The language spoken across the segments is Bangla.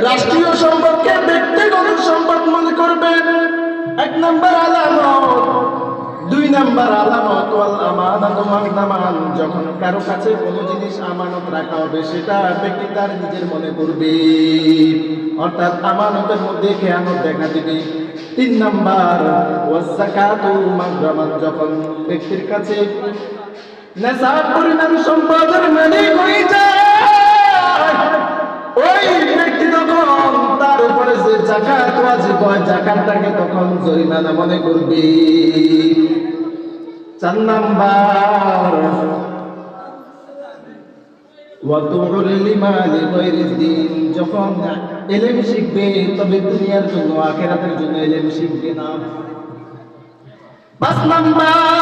রাষ্ট্রীয় সম্পদকে ব্যক্তিগত সম্পদ মনে করবে। এক নম্বর আলামত। দুই নাম্বার আলামত মাগনামান যখন কারও কাছে কোনো জিনিস আমানত রাখা হবে, সেটা ব্যক্তি তার নিজের মনে করবে। অর্থাৎ আমানতের মধ্যে খেয়ানত দেখা দিবে। তিন নাম্বার মাগরামান। যখন ব্যক্তির কাছে নেশাব পরিমাণ সম্পদের মালিক হয়ে যায়, ওই যে জাকাত ওয়াজিব হয় জাকাতটাকে তখন জরিমানা মনে করবে? চার নাম্বার। তবে দুনিয়ার জন্য, আখেরাতের জন্য এলেম শিখবে না। পাঁচ নাম্বার।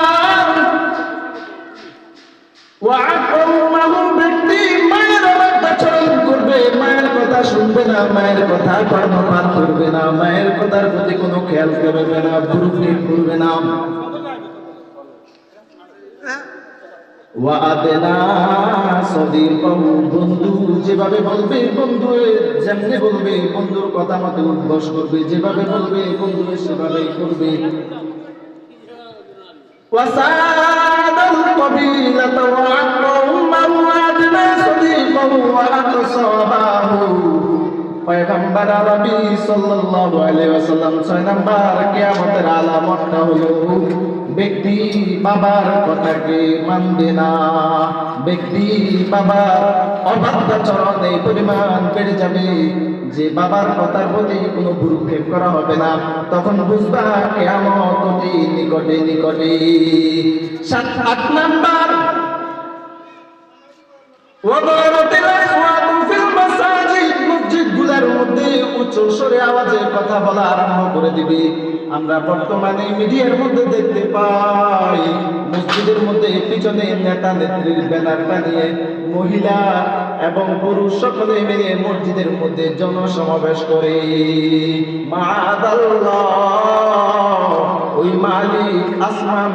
না, মায়ের কথা কর্ণপাত করবে না, মায়ের কথার প্রতি কোনো খেয়াল করবে না বুরুকে করবে না। বন্ধু যেভাবে বলবে বলবে বন্ধুর কথা মতো করবে, যেভাবে বলবে বন্ধু সেভাবেই করবে। আরবি সাল্লাল্লাহু আলাইহি ওয়াসাল্লাম ছয় নাম্বার কিয়ামতের আলামতটা হলো ব্যক্তি বাবার কথাকে মানবে না। ব্যক্তি বাবার পরিমাণ বেড়ে যাবে যে বাবার কথার প্রতি কোনো ভুরুক্ষেপ করা হবে না। তখন বুঝবা কেয়ামত অতি নিকটে নিকটে। সাত, আট নাম্বার। মধ্যে উচ্চ স্বরে আওয়াজে কথা বলা আরম্ভ করে দিবে। আমরা বর্তমানে মিডিয়ার মধ্যে দেখতে পাই, মসজিদের মধ্যে পিছনে নেতা নেত্রীর ব্যানারটা নিয়ে মহিলা এবং পুরুষ সকলে মিলে মসজিদের মধ্যে জনসমাবেশ করে। মাদাল্লাহ ওই মালিক আসমান